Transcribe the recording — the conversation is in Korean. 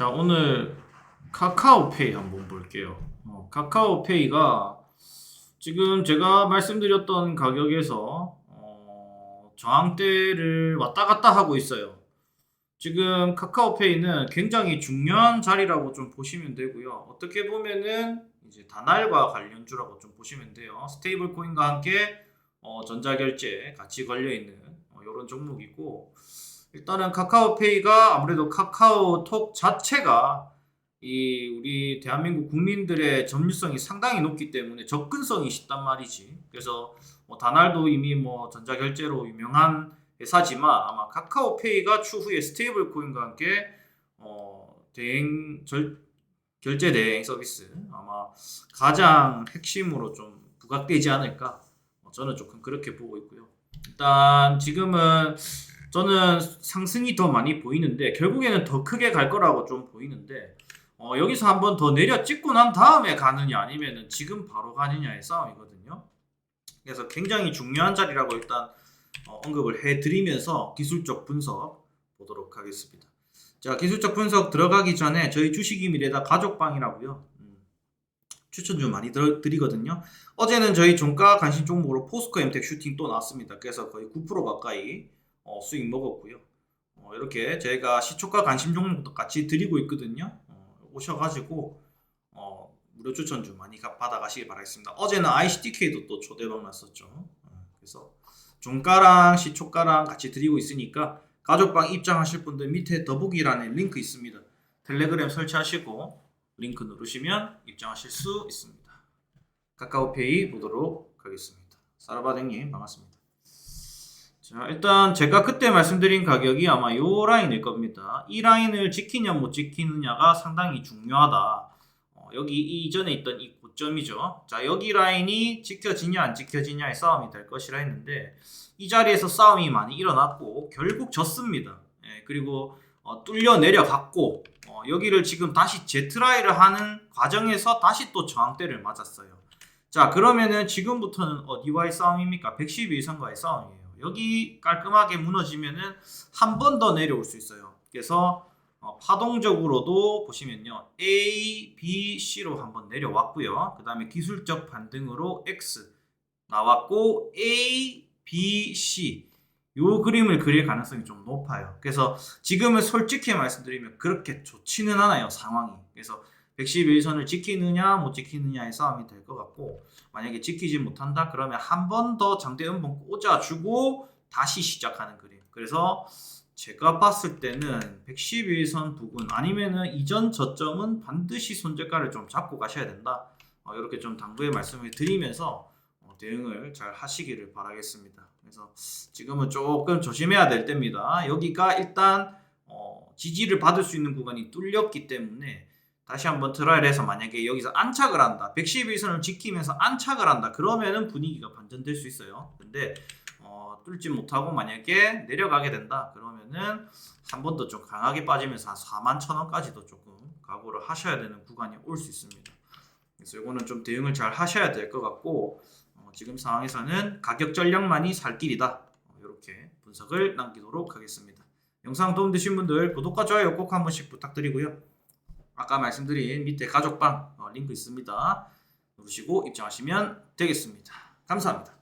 자, 오늘 카카오페이 한번 볼게요. 어, 카카오페이가 지금 제가 말씀드렸던 가격에서 어, 저항대를 왔다 갔다 하고 있어요. 지금 카카오페이는 굉장히 중요한 자리라고 좀 보시면 되고요. 어떻게 보면은 이제 다날과 관련주라고 좀 보시면 돼요. 스테이블 코인과 함께 어, 전자결제 같이 걸려 있는 이런 종목이고 일단은 카카오페이가 아무래도 카카오톡 자체가 이 우리 대한민국 국민들의 점유성이 상당히 높기 때문에 접근성이 쉽단 말이지. 그래서 뭐 다날도 이미 뭐 전자결제로 유명한 회사지만 아마 카카오페이가 추후에 스테이블 코인과 함께 어 대행 절 결제 대행 서비스 아마 가장 핵심으로 좀 부각되지 않을까 어, 저는 조금 그렇게 보고 있고요. 일단 지금은 저는 상승이 더 많이 보이는데 결국에는 더 크게 갈 거라고 좀 보이는데 어, 여기서 한번 더 내려 찍고 난 다음에 가느냐 아니면은 지금 바로 가느냐의 싸움이거든요. 그래서 굉장히 중요한 자리라고 일단 어, 언급을 해드리면서 기술적 분석 보도록 하겠습니다. 자 기술적 분석 들어가기 전에 저희 주식이밀에다 가족방이라고요. 음, 추천 좀 많이 들, 드리거든요. 어제는 저희 종가 관심 종목으로 포스코 엠텍 슈팅 또 나왔습니다. 그래서 거의 9% 가까이 어, 수익 먹었고요. 어, 이렇게 저희가 시초가 관심 종목도 같이 드리고 있거든요. 어, 오셔가지고 어, 무료 추천 좀 많이 가- 받아가시기 바라겠습니다. 어제는 ICTK도 또 초대박 났었죠. 어, 그래서 종가랑 시초가랑 같이 드리고 있으니까 가족방 입장하실 분들 밑에 더보기란에 링크 있습니다. 텔레그램 설치하시고 링크 누르시면 입장하실 수 있습니다. 카카오페이 보도록 하겠습니다. 사라바댕님 반갑습니다. 자 일단 제가 그때 말씀드린 가격이 아마 요 라인일 겁니다. 이 라인을 지키냐 못 지키느냐가 상당히 중요하다. 어, 여기 이전에 있던 이 고점이죠. 자 여기 라인이 지켜지냐 안 지켜지냐의 싸움이 될 것이라 했는데 이 자리에서 싸움이 많이 일어났고 결국 졌습니다. 예, 그리고 어, 뚫려 내려갔고 어, 여기를 지금 다시 제트라이를 하는 과정에서 다시 또 저항대를 맞았어요. 자 그러면은 지금부터는 어디와의 싸움입니까? 112선과의 싸움이에요. 여기 깔끔하게 무너지면은 한 번 더 내려올 수 있어요. 그래서 어, 파동적으로도 보시면요 A, B, C로 한번 내려왔고요. 그 다음에 기술적 반등으로 X 나왔고 A, B, C 요 그림을 그릴 가능성이 좀 높아요. 그래서 지금은 솔직히 말씀드리면 그렇게 좋지는 않아요 상황이. 그래서 111선을 지키느냐 못 지키느냐의 싸움이 될 것 같고 만약에 지키지 못한다 그러면 한 번 더 장대 음봉 꽂아주고 다시 시작하는 그림. 그래서 제가 봤을 때는 111선 부근 아니면은 이전 저점은 반드시 손절가를 좀 잡고 가셔야 된다. 어, 이렇게 좀 당부의 말씀을 드리면서 어, 대응을 잘 하시기를 바라겠습니다. 그래서 지금은 조금 조심해야 될 때입니다. 여기가 일단 어, 지지를 받을 수 있는 구간이 뚫렸기 때문에 다시 한번 트라이해서 만약에 여기서 안착을 한다. 111선을 지키면서 안착을 한다. 그러면은 분위기가 반전될 수 있어요. 근데 어, 뚫지 못하고 만약에 내려가게 된다. 그러면은 한 번 더 좀 강하게 빠지면서 한 4만 천 원까지도 조금 각오를 하셔야 되는 구간이 올 수 있습니다. 그래서 이거는 좀 대응을 잘 하셔야 될 것 같고 어, 지금 상황에서는 가격 전략만이 살 길이다. 어, 이렇게 분석을 남기도록 하겠습니다. 영상 도움 되신 분들 구독과 좋아요 꼭 한 번씩 부탁드리고요. 아까 말씀드린 밑에 가족방 어, 링크 있습니다. 누르시고 입장하시면 되겠습니다. 감사합니다.